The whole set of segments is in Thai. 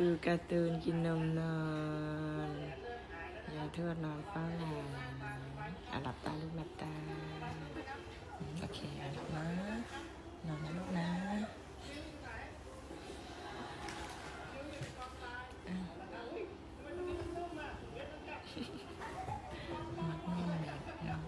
ดูการ์ตูนกินนมนอนยายทวดนอนเฝ้าหลานอะหลับตาลูกหลับตาอืมโอเคหลับนะนอนนะลูกนะอะมักนอนแบบ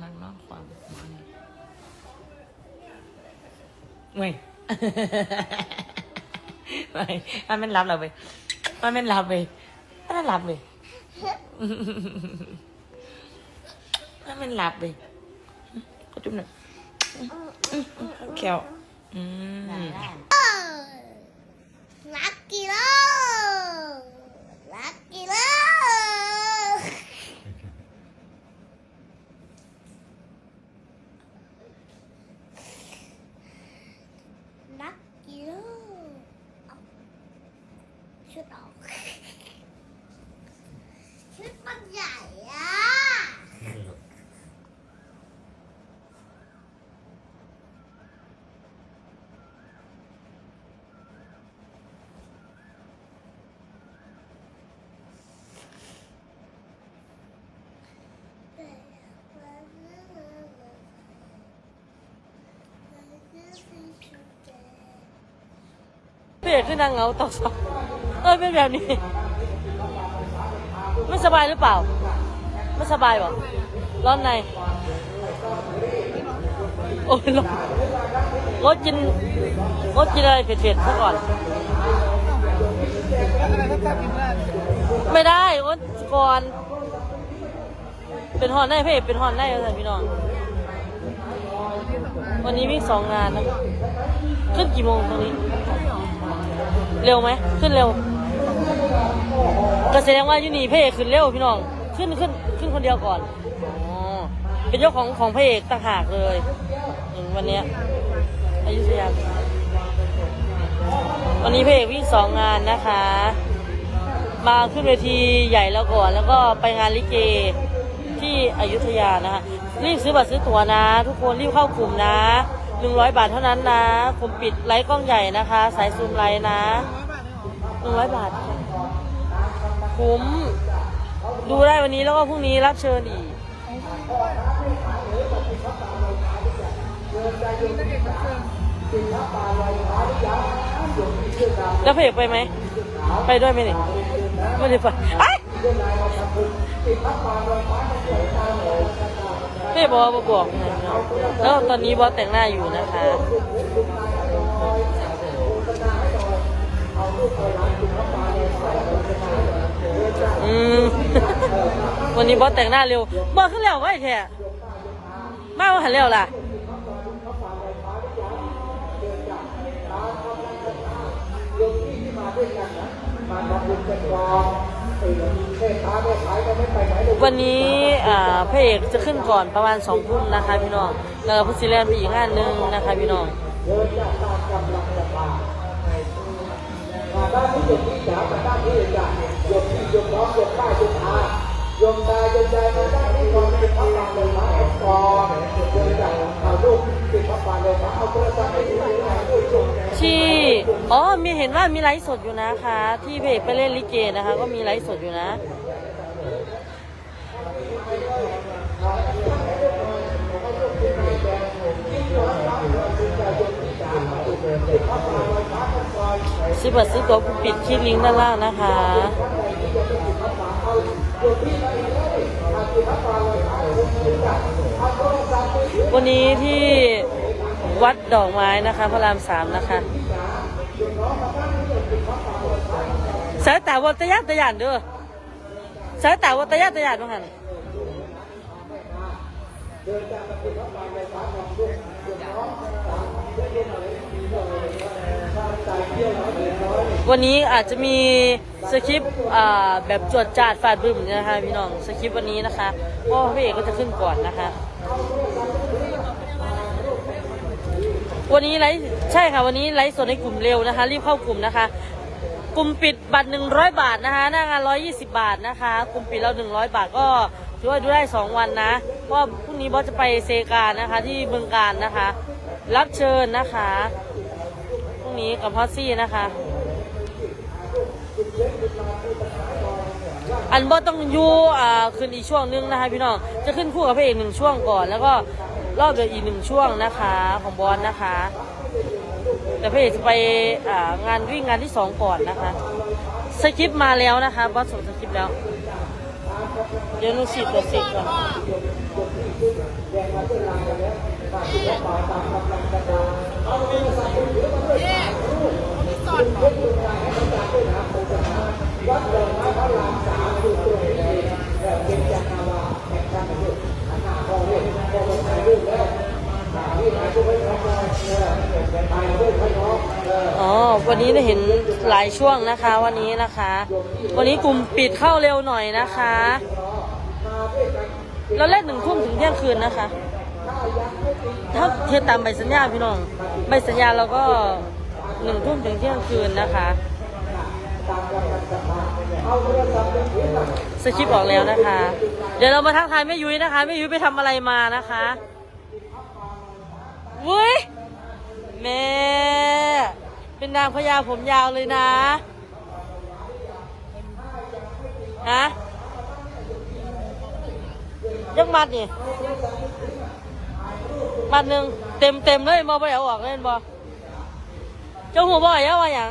นั่งนอนความมันเว้ย ไม่มันไม่รับเราไปมันไม่รับไปมันไม่รับไปมันไม่รับไปก็จุ๊บหน่อยแควอืม ลักกี้โลลักกี้โลลักกี้โลเอาชุดออกชุดมันใหญ่อะ พี่เอกขึ้นนางเงาตอกสองเออเป็นแบบนี้ ไม่สบายหรือเปล่า ไม่สบายหรอร้อนใน โอ้ยร้อนงดกินงดกินอะไรเผ็ดๆซะก่อน ไม่ได้งดก่อน เป็นหอนได้พี่เอกเป็นหอนได้เลยพี่น้อง วันนี้วิ่งสองงานนะขึ้นกี่โมงตรงนี้ เร็วไหมขึ้นเร็ว ก็แสดงว่ายูนี่พระเอกขึ้นเร็วพี่น้อง ขึ้นขึ้นขึ้นคนเดียวก่อนอ๋อเป็นเจ้าของของพระเอกต่างหากเลยวันนี้อยุธยาวันนี้พระเอกวิ่งสองงานนะคะ มาขึ้นเวทีใหญ่แล้วก่อน แล้วก็ไปงานลิเกที่อยุธยานะคะรีบซื้อบัตรซื้อตั๋วนะ ทุกคนรีบเข้ากลุ่มนะ หนึ่งร้อยบาทเท่านั้นนะกลุ่มปิดไลฟ์กล้องใหญ่นะคะ สายซูมไลฟ์นะหนึ่งร้อยบาทคุ้มดูได้วันนี้แล้วก็พรุ่งนี้รับเชิญอีกแล้วเพจไปไหม ไปด้วยไหมนี่ไม่ได้ไปไอ้ยเพจบอกว่าบอกนะ แล้วตอนนี้บอสแต่งหน้าอยู่นะคะ อืม วันนี้บอสแต่งหน้าเร็วบอสขึ้นเร็วไว้แท้มาว่าหันเร็วล่ะวันนี้อ่าพระเอกจะขึ้นก่อนประมาณสองทุ่มนะคะพี่น้องแล้วพุทธิแลนด์ไปอีกงานหนึ่งนะคะพี่น้องด้านที่หยดที่จ๋ามาด้านที่จ๋าหยดที่หยดน้องหยดป้าหยดอาหยดตาหยดใจมาด้านที่คนเป็นพระปางเลยพระแอฟกอาลูกเป็นพระปางเลยพระเอา ชี่ อ๋อ มีเห็นว่ามีไลฟ์สดอยู่นะคะ ที่เพจไปเล่นลิเกนะคะ ก็มีไลฟ์สดอยู่นะสิบัตรซื้อตัวกูปิดคลิปลิงก์ด้านล่างนะคะ วันนี้ที่วัดดอกไม้นะคะพระรามสามนะคะสายตาวัตยาตยานเด้อสายตาวัตยาตยานบ้างหัน วันนี้อาจจะมีสคริปต์แบบจวดจาดฟาดบึ้มนะคะพี่น้องสคริปต์วันนี้นะคะเพราะว่าพระเอกก็จะขึ้นก่อนนะคะ วันนี้ไลฟ์ใช่ค่ะวันนี้ไลฟ์สดในกลุ่มเร็วนะคะ รีบเข้ากลุ่มนะคะกลุ่มปิดบัตร 100 บาทนะคะหน้างาน 120 บาทนะคะกลุ่มปิดเรา 100 บาทก็ถือว่าดูได้ 2 วันนะเพราะพรุ่งนี้บอสจะไปเซกานะคะที่เมืองการนะคะ รับเชิญนะคะ นี้กับพอสซี่นะคะ อันบ่ต้องอยู่อ่าขึ้นอีกช่วงนึงนะคะพี่น้องจะขึ้นคู่กับพระเอกหนึ่งช่วงก่อน แล้วก็รอบเดียวอีกหนึ่งช่วงนะคะของบอลนะคะ แต่พระเอกจะไปอ่างานวิ่งงานที่สองก่อนนะคะสคริปต์มาแล้วนะคะบอสส่งสคริปต์แล้วเดี๋ยวหนูฉีดตัวฉีก่อน อ๋อ วันนี้เห็นหลายช่วงนะคะ วันนี้นะคะ วันนี้กลุ่มปิดเข้าเร็วหน่อยนะคะเราเล่นหนึ่งทุ่มถึงเที่ยงคืนนะคะ ถ้าเทียบตามใบสัญญาพี่น้อง ใบสัญญาเราก็ หนึ่งทุ่มถึงเที่ยงคืนนะคะสคริปออกแล้วนะคะ เดี๋ยวเรามาทักทายแม่ยุ้ยนะคะแม่ยุ้ยไปทำอะไรมานะคะวุ้ยแม่ เป็นนางพญาผมยาวเลยนะฮะยักมัดนี่มัดหนึ่งเต็มเต็มเลยมอไปเอาออกเล่นบอ เจ้าหัวบ่อยเอะว่าอย่าง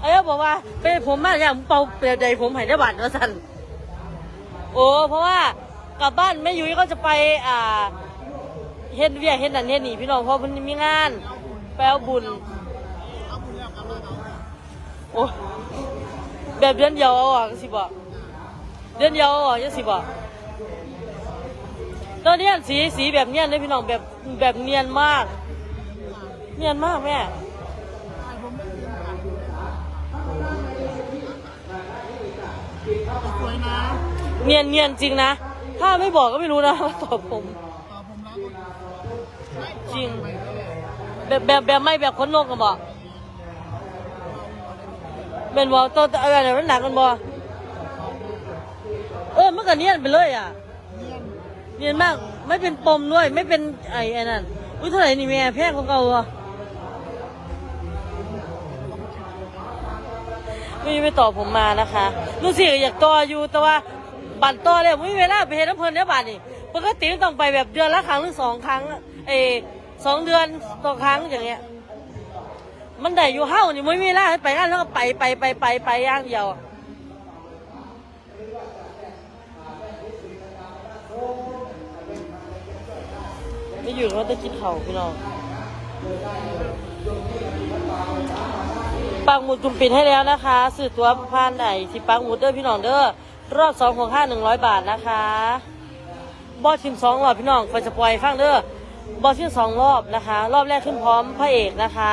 ไอ้บอกว่าเป็นผมมาอย่างเป่าเปลี่ยนใจผมให้ได้บาทว่าสันโอ้เพราะว่ากลับบ้านแม่ยุ้ยก็จะไปอ่าเฮ็ดเวียกเฮ็ดนั่นเฮ็ดนี่พี่น้องเพราะมันมีงานไปเอาบุญโอ้แบบเดือนเดียวเอาออกสิบอกเดือนเดียวเอาออกยังสิบอกตอนนี้สีสีแบบเนียนเลยพี่น้องแบบแบบเนียนมาก เนียนมากแม่ เนียนเนียนจริงนะ ถ้าไม่บอกก็ไม่รู้นะว่าตอบผม จริง แบบแบบแบบไม่แบบคนนกกันบอกเป็นบอตัวอะไรมันหนักกันบอเออเมื่อกี้เนียนไปเลยอะ เนียนมากไม่เป็นปมด้วยไม่เป็นไอ้ไอ้นั่นอุ้ยเท่าไหร่นี่แม่แพงของเก่าอะไม่ไม่ตอบผมมานะคะรู้สิอยากต่ออยู่แต่ว่า บัตรต่อเลยไม่มีเวลาไปเห็นน้ำเพลินเนี่ยบัตรนี่ปกติต้องไปแบบเดือนละครั้งหรือสองครั้งเออสองเดือนต่อครั้งอย่างเงี้ย มันได้อยู่เฮ้านี่ไม่มีเวลาไปงานแล้วก็ไปไปไปไปไปย่างเดียวไม่อยู่เขาจะกินเขาพี่น้องปักหมุดกลุ่มปิดให้แล้วนะคะ สื่อตัวผ่านไหนที่ปักหมุดเด้อพี่น้องเด้อ รอบสองของห้าหนึ่งร้อยบาทนะคะบอสชิมสองรอบพี่น้องคอยจะปล่อยฟังเด้อบอสชิมสองรอบนะคะ รอบแรกขึ้นพร้อมพระเอกนะคะ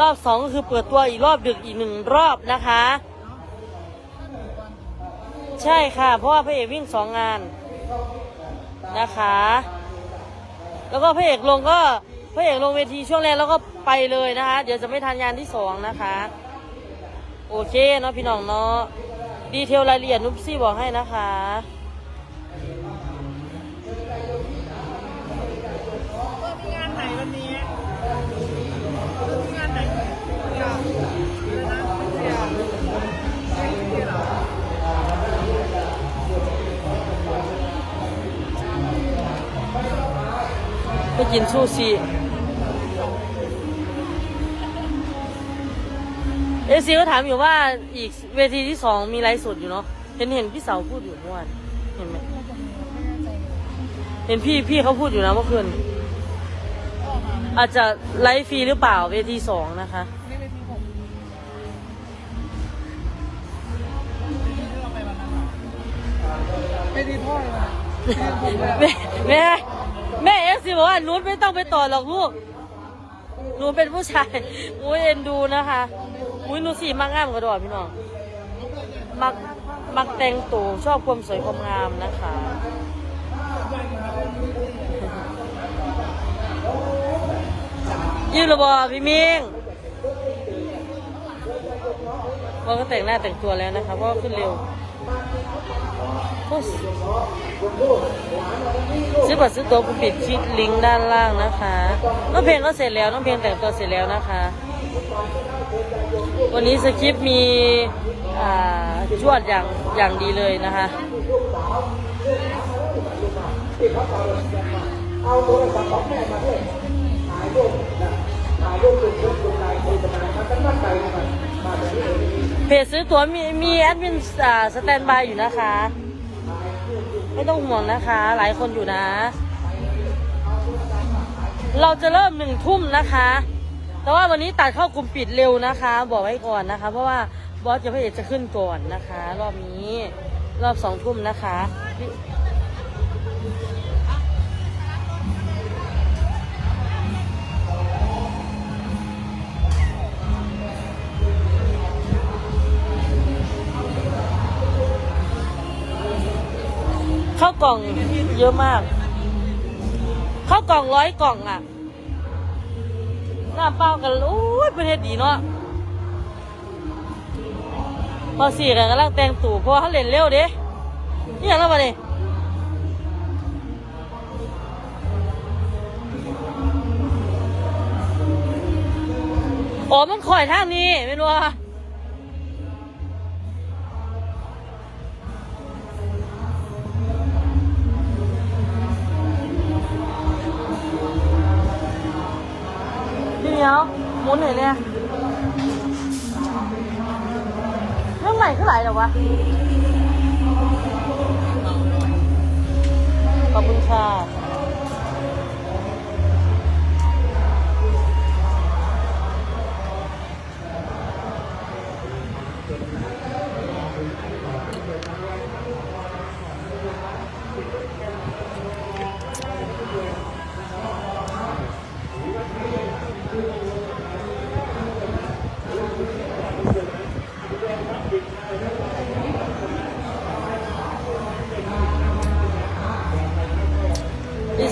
รอบสองก็คือเปิดตัวอีกรอบดึกอีกหนึ่งรอบนะคะ ใช่ค่ะ เพราะว่าพระเอกวิ่งสองงานนะคะ แล้วก็พระเอกลงก็พระเอกลงเวทีช่วงแรกแล้วก็ไปเลยนะคะ เดี๋ยวจะไม่ทันงานที่สองนะคะ โอเคเนาะพี่น้องเนาะ ดีเทลรายละเอียดนุ๊กซี่บอกให้นะคะ มีงานไหนวันนี้มีงานไหนเดียวเลยนะเดียวไม่เดียวเหรอไปกินซูชิ อซีก็ถามอยู่ว่าอีกเวทีที่สองมีไลฟ์สดอยู่เนาะเห็นเห็นพี่เสาวพูดอยู่เมื่อวานเห็นไหมเห็นพี่พี่เขาพูดอยู่นะเมื่อคืนอาจจะไลฟ์ฟรีหรือเปล่าเวทีสองนะคะนี่เป็นที่ผมที่เราไปวันนั้นเหรอไม่ดีพ่อเลยนะที่ผมเลยแม่แม่แม่เอฟซีบอกว่านุชไม่ต้องไปต่อหรอกลูกหนูเป็นผู้ชายอุ้ยเอ็นดูนะคะ อุ้ยหนูสีมักงามกระดอพี่น้องมักมักแต่งตัวชอบความสวยความงามนะคะยืนระบอพี่มิงว่าก็แต่งหน้าแต่งตัวแล้วนะคะเพราะขึ้นเร็วซื้อบัตรซื้อตั๋วกูปิดคลิกลิงก์ด้านล่างนะคะ น้องเพลงก็เสร็จแล้ว น้องเพลงแต่งตัวเสร็จแล้วนะคะ วันนี้สคริปต์มีอ่าชวดอย่างอย่างดีเลยนะคะเอาโทรศัพท์ของแม่มาด้วยถ่ายรูปนะถ่ายรูปลุงลุงลุงนายคุยกันมามันตั้งมั่นใจมันมาแบบนี้เองเพจซื้อตั๋วมีมีแอดมินอ่าสแตนบายอยู่นะคะ ไม่ต้องห่วงนะคะ หลายคนอยู่นะ เราจะเริ่มหนึ่งทุ่มนะคะ แต่ว่าวันนี้ตัดเข้ากลุ่มปิดเร็วนะคะ บอกไว้ก่อนนะคะ เพราะว่าบอสจะพระเอกจะขึ้นก่อนนะคะ รอบนี้รอบสองทุ่มนะคะข้าวกล่องเยอะมากข้าวกล่องร้อยกล่องอะ หน้าเป้ากันโอ้ยประเทศดีเนาะพอสี่กันกำลังแต่งตู่พอเขาเล่นเร็วเด้นี่อย่างนั้นมาดิโอ้มันข่อยทางนี้ไม่รู้ ดี๋ยวหมุนหน่อยเนี่ยเรื่องใหม่เท่าไหลายเหรอวะ ขอบคุณค่ะ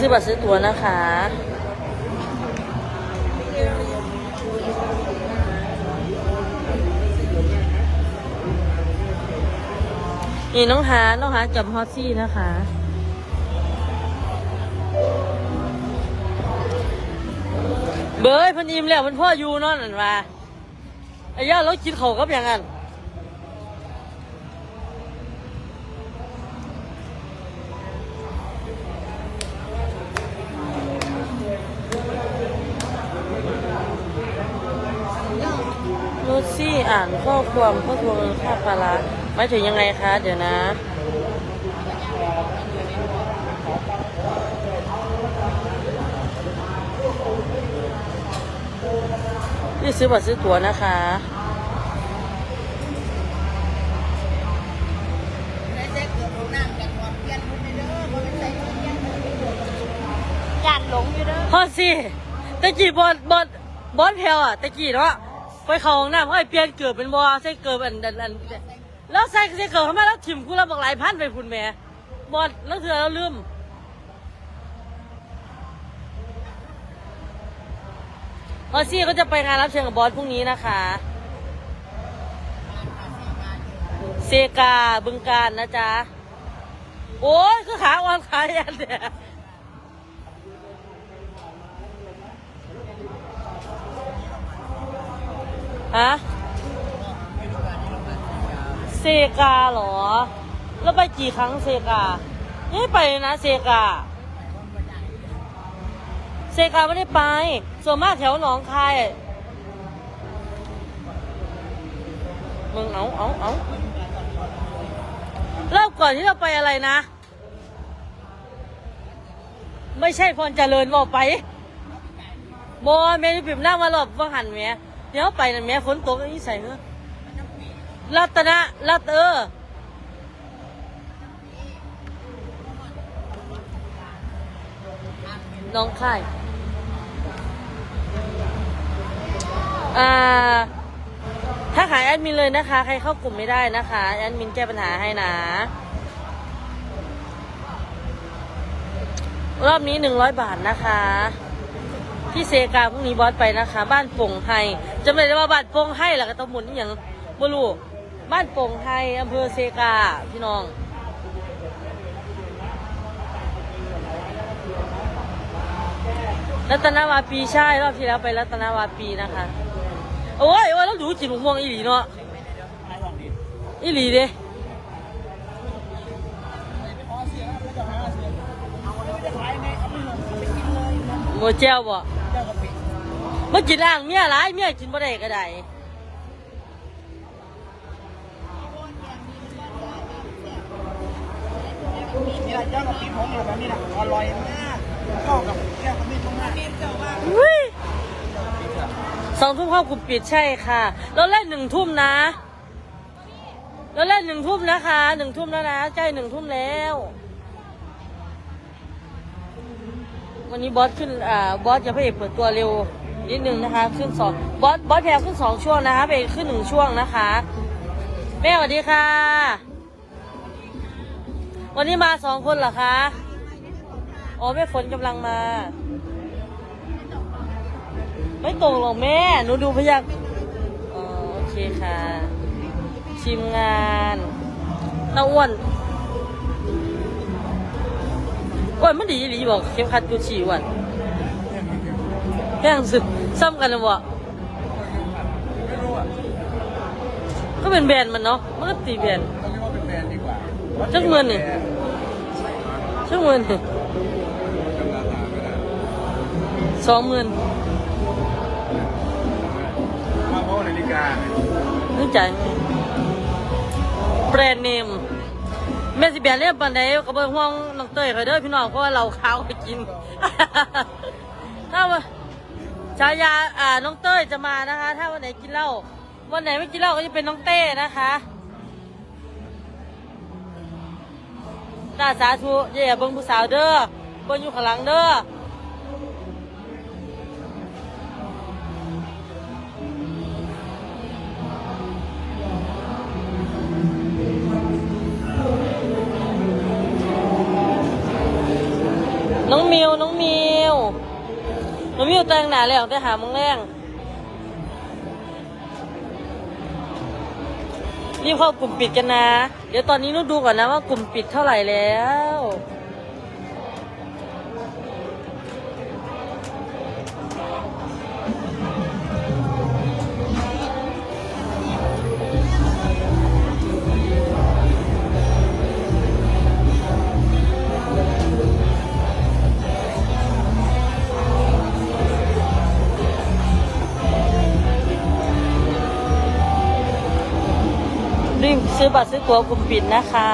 อบัตรซื้อตั๋วนะคะ นี่น้องหา น้องหาจับฮอตซี่นะคะ เบยพันอิมแล้วเพันพ่ออยู่เนอนนั่นว่าไอ้ย่าเรากินเขากับอย่างนั้น ลูซี่อ่านข้อความข้อทวงค่าปลาร้าหมายถึงยังไงคะ เดี๋ยวนะนี่ซื้อบัตรซื้อตั๋วนะคะจัดหลงอยู่เด้อพอสิตะกี้บอลบอลบอลแพลวอะตะกี้เนาะ ไปเขาห้องน้ำเขาให้เปลี่ยนเกิดเป็นบอใส่เกิดอันอันอันแล้วใส่ใส่เกิดเข้ามแล้วถิ่มกูเราบอกหลายพันไปพุ่นแหม่บอลแล้วเถื่อเราลืมพอซี่ก็จะไปงานรับเชิญกับบอสพรุ่งนี้นะคะ เซกาบึงการนะจ๊ะ โอ้ยคือขาอ่อนขาแอนเนี่ย ฮะเซกาเหรอ แล้วไปกี่ครั้งเซกาไม่ไปนะเซกาเซกาไม่ได้ไป ส่วนมากแถวหนองคายมึงเอาเอาเอาเริ่มก่อนที่เราไปอะไรนะ ไม่ใช่พรเจริญบอกไปบอแม่นี่ปิ่มนั่งมาหลบว่าหันแม่ เดี๋ยวไปนั่นแม่ฝนตกนี่ใส่เฮ้อรัตนะรัตเออน้องค่ายอ่าถ้าขายแอดมินเลยนะคะ ใครเข้ากลุ่มไม่ได้นะคะ แอดมินแก้ปัญหาให้นะ รอบนี้หนึ่งร้อยบาทนะคะ ที่เซกาพรุ่งนี้บอสไปนะคะ บ้านโป่งไฮจำได้ว่าบ้านโป่งไฮหล่ะก็ต้องหมุนอย่างบลูบ้านโป่งไฮอำเภอเซกาพี่น้องรัตนวาปีใช่รอบที่แล้วไปรัตนวาปีนะคะ โอ้ยโอ้ยแล้วดูจิตหมกม่วงอีหลีเนาะอีหลีเด้โมเจลบ่ มากินอ่างเมียหลายเมียกินบ่ได้ก็ได้นี่แหละเจ้ากับปีผมแบบนี้นะอร่อยมากเข้ากับแก้วกับมีดมากอุ๊ยสองทุ่มเข้ากลุ่มปิดใช่ค่ะ เราเล่นหนึ่งทุ่มนะเราเล่นหนึ่งทุ่มนะคะหนึ่งทุ่มแล้วนะใกล้หนึ่งทุ่มแล้ว วันนี้บอสขึ้นอ่าบอสจะพระเอกเปิดตัวเร็ว นิดนึงนะคะ ขึ้นสองบอสบอสแพรขึ้นสองช่วงนะคะพระเอกขึ้นหนึ่งช่วงนะคะ แม่สวัสดีค่ะ วันนี้มาสองคนเหรอคะอ๋อแม่ฝนกำลังมา ไม่ตรงหรอกแม่หนูดูพยักอ๋อโอเคค่ะ ทีมงานน้าอ้วนอ้วนมันดีหรือบอกเข็มขัดกูฉี่อ้วน แย่งสุดซ้ำกันเลยวะก็เป็นแบรนด์มันเนาะมันก็ตีแบรนด์ต้องเรียกว่าเป็นแบรนด์ดีกว่าจักเงินนี่จักเงินนี่สองหมื่นมาเพราะนาฬิกานึกใจไหมแบรนด์เนมแม่สิแบรนด์เรียบปันใดก็บ่ห่วงน้องเต้ยเขาเด้อพี่น้องเพราะว่าเราขาวไปกิน ถ้าว่า ฉายาอ่าน้องเต้ยจะมานะคะ ถ้าวันไหนกินเหล้าวันไหนไม่กินเหล้าก็จะเป็นน้องเต้นะคะตาสาธุอย่าเบิ่งผู้สาวเด้อเบิ่งอยู่ข้างหลังเด้อน้องมิวน้องมิวน้อง มิวแต่งหนาแล้วแต่หาโมงแรงรีบเข้ากลุ่มปิดกันนะ เดี๋ยวตอนนี้นุดูก่อนนะว่ากลุ่มปิดเท่าไหร่แล้ว อบัตรซื้อตั๋วกลุ่มปิดนะคะ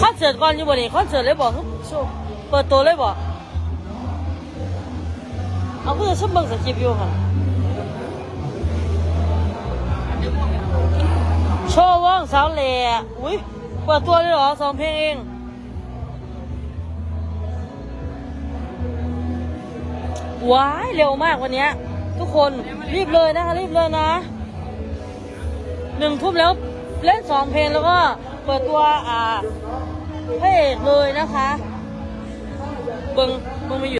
คอนเสิร์ตก่อนอยู่บ่นี่คอนเสิร์ตเลยบอกโชว์เปิดตัวเลยบอกเอาเพื่อชมเบิ่งสคริปอยู่ค่ะ โชว์ว่องสาวเหล่อุ้ยเปิดตัวเลยเหรอสองเพลงเอง ว้ายเร็วมากวันนี้ทุกคนรีบเลยนะคะรีบเลยนะหนึ่งทุ่มแล้วเล่นสองเพลงแล้วก็เปิดตัวอ่าพระเอกเลยนะคะเบิงเบิงมาอยู่